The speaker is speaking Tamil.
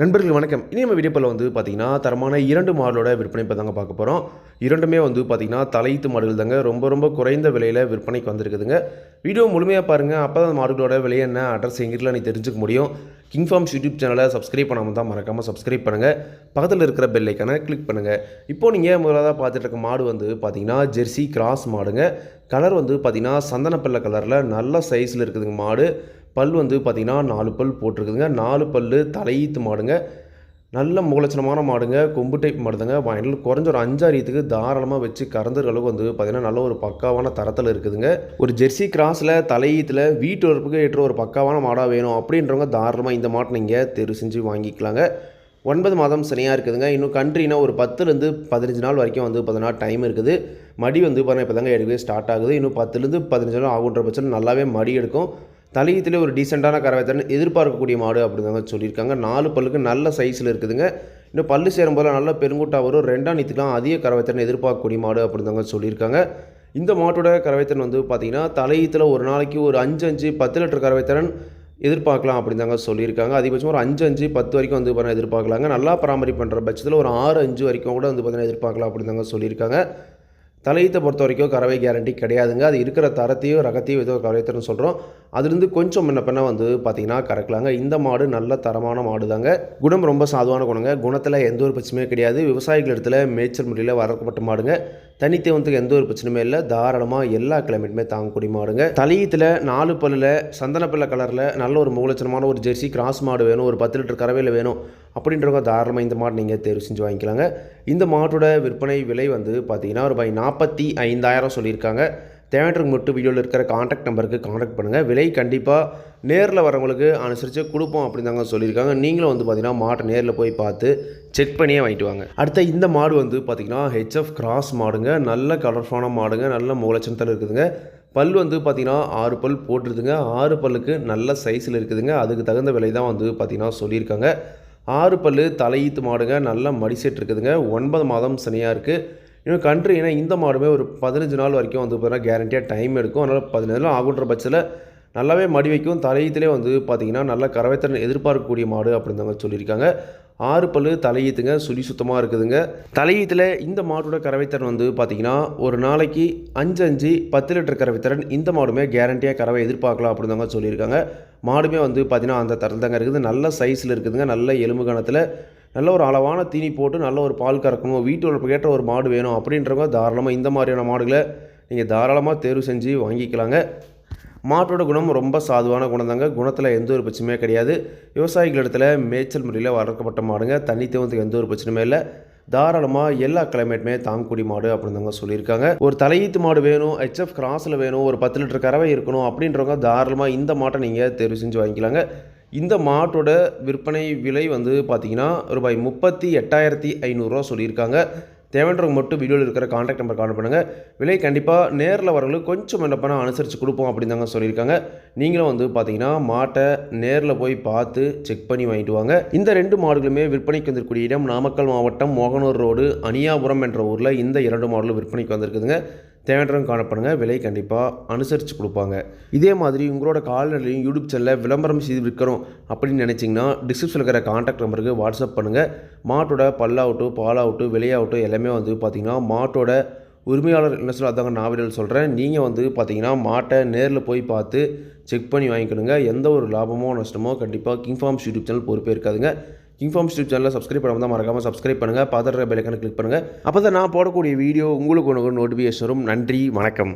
நண்பர்கள் வணக்கம். இனி நம்ம வீடியோப்பில் வந்து பார்த்திங்கன்னா தரமான இரண்டு மாடலோட விற்பனை இப்போ தாங்க பார்க்க போகிறோம் இரண்டுமே வந்து பார்த்திங்கன்னா தலையீத்து மாடுகள் தாங்க. ரொம்ப ரொம்ப குறைந்த விலையில் விற்பனைக்கு வந்திருக்குதுங்க. வீடியோ முழுமையாக பாருங்கள் அப்போ தான் மாடுகளோட விலை என்ன அட்ரஸ் எங்கிட்ட நீ தெரிஞ்சுக்க முடியும். கிங் ஃபார்ம்ஸ் யூடியூப் சேனலை சப்ஸ்கிரைப் பண்ணாமல் தான் மறக்காமல் சப்ஸ்கிரைப் பண்ணுங்கள் பக்கத்தில் இருக்கிற பெல்லைக்கான கிளிக் பண்ணுங்கள் இப்போது நீங்கள் முதலாக பார்த்துட்டு இருக்க மாடு வந்து பார்த்தீங்கன்னா ஜெர்சி கிராஸ் மாடுங்க. கலர் வந்து பார்த்திங்கன்னா சந்தனப்பள்ள கலரில் நல்ல சைஸில் இருக்குதுங்க மாடு. பல் வந்து பார்த்திங்கன்னா நாலு பல் போட்டிருக்குதுங்க. நாலு பல் தலையீத்து மாடுங்க. நல்ல முகலட்சணமான மாடுங்க. கொம்பு டைப் மாடுதுங்க. வயலில் குறைஞ்ச ஒரு அஞ்சாரியத்துக்கு தாராளமாக வச்சு கறந்துற அளவுக்கு வந்து பார்த்திங்கன்னா நல்ல ஒரு பக்காவான தரத்தில் இருக்குதுங்க. ஒரு ஜெர்சி கிராஸில் தலையீத்தில் வீட்டு வரப்புக்கு ஏற்ற ஒரு பக்காவான மாடாக வேணும் அப்படின்றவங்க தாராளமாக இந்த மாட்டை நீங்கள் தேர்வு செஞ்சு வாங்கிக்கலாங்க. ஒன்பது மாதம் சனியாக இருக்குதுங்க. இன்னும் கண்ட்ரினா ஒரு பத்துலேருந்து பதினஞ்சு நாள் வரைக்கும் வந்து பார்த்தீங்கன்னா டைம் இருக்குது. மடி வந்து பார்த்தீங்கன்னா இப்போ தாங்க எடுக்கவே ஸ்டார்ட் ஆகுது. இன்னும் பத்துலேருந்து பதினஞ்சு நாள் ஆகுன்ற பட்சத்தில் நல்லாவே மடி எடுக்கும். தலையத்திலே ஒரு டீசெண்டான கறவைத்தரன் எதிர்பார்க்கக்கூடிய மாடு அப்படிதாங்க சொல்லியிருக்காங்க. நாலு பல்லுக்கு நல்ல சைஸில் இருக்குதுங்க. இன்னும் பல்லு சேரும் போல நல்ல பெருங்கூட்டா வரும். ரெண்டாம் நீத்துக்கெலாம் அதிக கறவைத்திறன் எதிர்பார்க்கக்கூடிய மாடு அப்படிதாங்க சொல்லியிருக்காங்க. இந்த மாட்டோட கறவைத்திறன் வந்து பார்த்திங்கன்னா தலையத்தில் ஒரு நாளைக்கு ஒரு அஞ்சு அஞ்சு பத்து லிட்டர் கறவைத்திறன் எதிர்பார்க்கலாம் அப்படின்னு தாங்க சொல்லியிருக்காங்க. அதிகபட்சம் ஒரு அஞ்சு அஞ்சு பத்து வரைக்கும் வந்து பார்த்தீங்கன்னா எதிர்பார்க்கலாங்க. நல்லா பராமரிப்பு பண்ணுற பட்சத்தில் ஒரு ஆறு அஞ்சு வரைக்கும் கூட வந்து பார்த்தீங்கன்னா எதிர்பார்க்கலாம் அப்படின்னு தாங்க சொல்லியிருக்காங்க. தலையீத்தை பொறுத்த வரைக்கும் கறவை கேரண்டி கிடையாதுங்க. அது இருக்கிற தரத்தையும் ரகத்தையும் ஏதோ கறவைத்தரன்னு சொல்கிறோம் அதுலேருந்து கொஞ்சம் முன்ன பின்ன வந்து பார்த்திங்கன்னா கறக்கலாங்க. இந்த மாடு நல்ல தரமான மாடு தாங்க குணம் ரொம்ப சாதுவான குணங்க. குணத்தில் எந்த ஒரு பிரச்சனையும் கிடையாது. விவசாயிகள் இடத்துல மேய்ச்சல் முறையில் வளர்க்கப்பட்ட மாடுங்க. தனித்தேவனத்துக்கு எந்த ஒரு பிரச்சனையுமே இல்லை. தாராளமாக எல்லா கிளைமேட்டுமே தாங்கக்கூடிய மாடுங்க. தலையீத்தில் நாலு பல்லில் சந்தனப்பிள்ளை கலரில் நல்ல ஒரு மூலச்சனமான ஒரு ஜெர்சி கிராஸ் மாடு வேணும். ஒரு பத்து லிட்டர் கறவையில் வேணும். அப்படின்றவங்க தாராளமாக இந்த மாடு நீங்கள் தேர்வு செஞ்சு வாங்கிக்கலாங்க. இந்த மாட்டோட விற்பனை விலை வந்து பார்த்தீங்கன்னா ரூபாய் நாற்பத்தி ஐந்தாயிரம் சொல்லியிருக்காங்க. தேவையற்றவங்க மட்டும் வீடியோவில் இருக்கிற காண்டாக்ட் நம்பருக்கு காண்டாக்ட் பண்ணுங்கள் விலை கண்டிப்பாக நேரில் வரவங்களுக்கு அனுசரித்து கொடுப்போம் அப்படின்னு தாங்க சொல்லியிருக்காங்க. நீங்களும் வந்து பார்த்தீங்கன்னா மாட்டை நேரில் போய் பார்த்து செக் பண்ணியே வாங்கிட்டு வாங்க. அடுத்த இந்த மாடு வந்து பார்த்திங்கன்னா ஹெச்எஃப் கிராஸ் மாடுங்க. நல்ல கலர்ஃபுல்லான மாடுங்க. நல்ல முகலட்சணத்தில் இருக்குதுங்க. பல் வந்து பார்த்திங்கன்னா ஆறு பல் போட்டுருதுங்க. ஆறு பல்லுக்கு நல்ல சைஸில் இருக்குதுங்க. அதுக்கு தகுந்த விலை தான் வந்து பார்த்திங்கன்னா சொல்லியிருக்காங்க. ஆறு பல் தலையீத்து மாடுங்க நல்லா மடிசெட் இருக்குதுங்க. ஒன்பது மாதம் சனியாக இருக்குது இன்னும் கன்று ஏன்னா இந்த மாடுமே ஒரு பதினஞ்சு நாள் வரைக்கும் வந்து பார்த்தீங்கன்னா கேரண்டியாக டைம் எடுக்கும். அதனால் பதினஞ்சு நாள் ஆகுன்ற பட்சத்தில் நல்லாவே மடி வைக்கும். தலையீத்திலே வந்து பார்த்திங்கன்னா நல்லா கறவைத்திறன் எதிர்பார்க்கக்கூடிய மாடு அப்படின்னு சொல்லியிருக்காங்க. ஆறு பல்லு தலையீத்துங்க சுழி சுத்தமாக இருக்குதுங்க. தலையீத்தில் இந்த மாட்டோட கறவைத்திறன் வந்து பார்த்திங்கன்னா ஒரு நாளைக்கு அஞ்சு அஞ்சு பத்து லிட்டர் கறவைத்திறன் இந்த மாடுமே கேரண்டியாக கறவை எதிர்பார்க்கலாம் அப்படின்னு சொல்லியிருக்காங்க. மாடுமே வந்து பார்த்திங்கன்னா அந்த தரத்தில் தாங்க இருக்குது. நல்ல சைஸில் இருக்குதுங்க. நல்ல எலும்பு கணத்தில் நல்ல ஒரு அளவான தீனி போட்டு நல்ல ஒரு பால் கறக்கணும் வீட்டு வளர்ப்பு ஏற்ற ஒரு மாடு வேணும் அப்படின்றவங்க தாராளமாக இந்த மாதிரியான மாடுகளை நீங்கள் தாராளமாக தேர்வு செஞ்சு வாங்கிக்கலாங்க. மாட்டோட குணம் ரொம்ப சாதுவான குணம் தாங்க குணத்தில் எந்த ஒரு பிரச்சனையுமே கிடையாது. விவசாயிகள் இடத்துல மேய்ச்சல் முறையில் வளர்க்கப்பட்ட மாடுங்க. தண்ணி தேவத்துக்கு எந்த ஒரு பிரச்சனையுமே இல்லை. தாராளமாக எல்லா கிளைமேட்டுமே தாங்கக்கூடிய மாடு அப்படின்னு தாங்க சொல்லியிருக்காங்க. ஒரு தலையீத்து மாடு வேணும் ஹெச்எஃப் கிராஸில் வேணும் ஒரு பத்து லிட்டர் கறவை இருக்கணும் அப்படின்றவங்க தாராளமாக இந்த மாட்டை நீங்கள் தேர்வு செஞ்சு வாங்கிக்கலாங்க. இந்த மாட்டோட விற்பனை விலை வந்து பார்த்திங்கன்னா ரூபாய் முப்பத்தி எட்டாயிரத்தி ஐநூறுரூவா சொல்லியிருக்காங்க. தேவைன்றவங்க மட்டும் வீடியோவில் இருக்கிற காண்டாக்ட் நம்பர் கால் பண்ணுங்கள் விலை கண்டிப்பாக நேரில் வரவங்களுக்கு கொஞ்சம் என்ன பண்ணால் அனுசரித்து கொடுப்போம் அப்படின்னு தாங்க சொல்லியிருக்காங்க. நீங்களும் வந்து பார்த்தீங்கன்னா மாட்டை நேரில் போய் பார்த்து செக் பண்ணி வாங்கிட்டு வாங்க. இந்த ரெண்டு மாடுகளுமே விற்பனைக்கு வந்திருக்கூடிய இடம் நாமக்கல் மாவட்டம் மோகனூர் ரோடு அனியாபுரம் என்ற ஊரில் இந்த இரண்டு மாடலும் விற்பனைக்கு வந்திருக்குதுங்க. தேவைன்றவங்க காணப்படுங்க விலை கண்டிப்பாக அனுசரித்து கொடுப்பாங்க. இதே மாதிரி உங்களோட கால்நடையும் யூடியூப் சேனலில் விளம்பரம் செய்து விற்கிறோம் அப்படின்னு நினச்சிங்கன்னா டிஸ்கிரிப்ஷனில் இருக்கிற காண்டாக்ட் நம்பருக்கு வாட்ஸ்அப் பண்ணுங்கள் மாட்டோட பல்லாகட்டும் பாலாகட்டும் விலையாகட்டும் எல்லாமே வந்து பார்த்திங்கன்னா மாட்டோட உரிமையாளர் என்ன சொல்லாதாங்க நான் வீடியோவில் சொல்கிறேன் நீங்கள் வந்து பார்த்தீங்கன்னா மாட்டை நேரில் போய் பார்த்து செக் பண்ணி வாங்கிக்கணுங்க. எந்த ஒரு லாபமோ நஷ்டமோ கண்டிப்பாக கிங் ஃபார்ம்ஸ் யூடியூப் சேனல் பொறுப்பே இருக்காதுங்க. இன்ஃபார்ம் ஃபார்ம்ஸ் சேனலில் சப்ஸ்கிரைப் பண்ணாமல் தான் மறக்காமல் சப்ஸ்கிரைப் பண்ணுங்கள் பார்த்துற பெல்லைக்கான கிளிக் பண்ணுங்கள் அப்போ தான் நான் போடக்கூடிய வீடியோ உங்களுக்கு ஒன்று நோட்டிஃபிகேஷன் வரும் நன்றி. வணக்கம்.